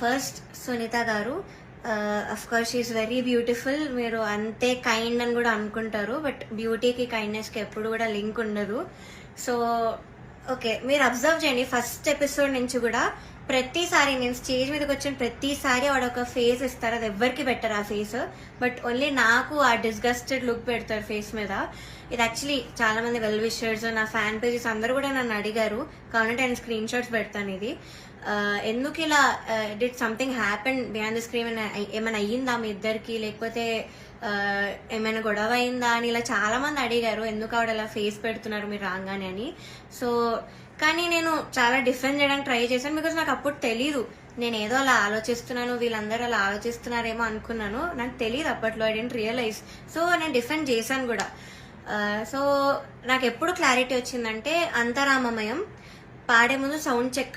First Sunitha గారు. Of course is very beautiful మీరు అంతే కైండ్ అని కూడా అనుకుంటారు బట్ బ్యూటీకి కైండ్నెస్కి ఎప్పుడు కూడా లింక్ ఉండదు. సో ఓకే మీరు అబ్జర్వ్ చేయండి. ఫస్ట్ ఎపిసోడ్ నుంచి కూడా ప్రతిసారి నేను స్టేజ్ మీదకి వచ్చిన ప్రతిసారి వాడు ఒక ఫేస్ ఇస్తారు అది ఎవ్వరికి పెట్టరు ఆ ఫేస్ బట్ ఓన్లీ నాకు ఆ డిస్గస్టెడ్ లుక్ పెడతారు ఫేస్ మీద. ఇది యాక్చువల్లీ చాలా మంది వెల్ విషర్స్ నా ఫ్యాన్ పేజెస్ అందరూ కూడా నన్ను అడిగారు. కాబట్టి నేను స్క్రీన్ షాట్స్ పెడతాను ఇది. ఎందుకు ఇలా did something happen beyond the screen ఏమైనా అయ్యిందా మీ ఇద్దరికి? లేకపోతే ఏమైనా గొడవ అయిందా అని ఇలా చాలా మంది అడిగారు ఎందుకు ఆవిడ ఇలా ఫేస్ పెడుతున్నారు మీరు రాగానే అని. సో కానీ నేను చాలా డిఫరెంట్ చేయడానికి ట్రై చేశాను బికాజ్ నాకు అప్పుడు తెలీదు. నేను ఏదో అలా ఆలోచిస్తున్నాను వీళ్ళందరూ అలా ఆలోచిస్తున్నారేమో అనుకున్నాను. నాకు తెలియదు అప్పట్లో ఐ డెంట్ రియలైజ్ సో నేను డిఫరెంట్ చేశాను కూడా. సో నాకు ఎప్పుడు క్లారిటీ వచ్చిందంటే అంతరామమయం పాడే ముందు సౌండ్ చెక్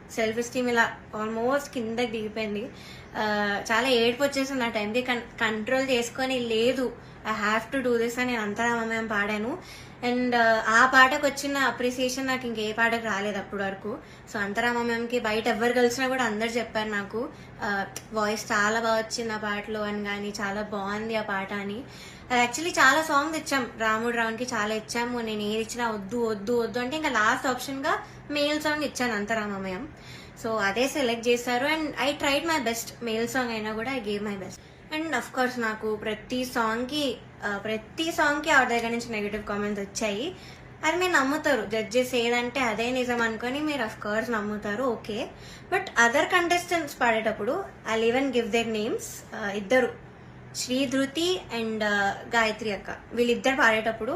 సెల్ఫ్ ఎస్టీమ్ ఇలా ఆల్మోస్ట్ కిందకి దిగిపోయింది. చాలా ఏడుపు వచ్చేసింది ఆ టైంకి. కంట్రోల్ చేసుకొని లేదు I have to do this అని నేను అంతరామయం పాడాను. అండ్ ఆ పాటకు వచ్చిన అప్రిసియేషన్ నాకు ఇంకే పాటకు రాలేదు అప్పటి వరకు. సో అంతరామయంకి బయట ఎవరు కలిసినా కూడా అందరు చెప్పారు నాకు వాయిస్ చాలా బాగా వచ్చింది ఆ పాటలో అని కానీ చాలా బాగుంది ఆ పాట అని. యాక్చువల్లీ చాలా సాంగ్స్ ఇచ్చాం రాముడు రావునికి చాలా ఇచ్చాము. నేను ఏది ఇచ్చినా వద్దు వద్దు వద్దు అంటే ఇంకా లాస్ట్ ఆప్షన్గా మేల్ సాంగ్ ఇచ్చాను అంతరామమయం సో అదే సెలెక్ట్ చేశారు. And I tried my best male song అయినా కూడా I gave my best and of course నాకు ప్రతి సాంగ్కి ప్రతి సాంగ్కి ఆవిడ దగ్గర నుంచి నెగిటివ్ కామెంట్స్ వచ్చాయి. అది మీరు నమ్ముతారు. జడ్జెస్ ఏదంటే అదే నిజం అనుకొని మీరు అఫ్ కోర్స్ నమ్ముతారు ఓకే. బట్ అదర్ కంటెస్టెంట్స్ పాడేటప్పుడు I even give their names ఇద్దరు. శ్రీ ధృతి అండ్ గాయత్రి అక్క. వీళ్ళిద్దరు పాడేటప్పుడు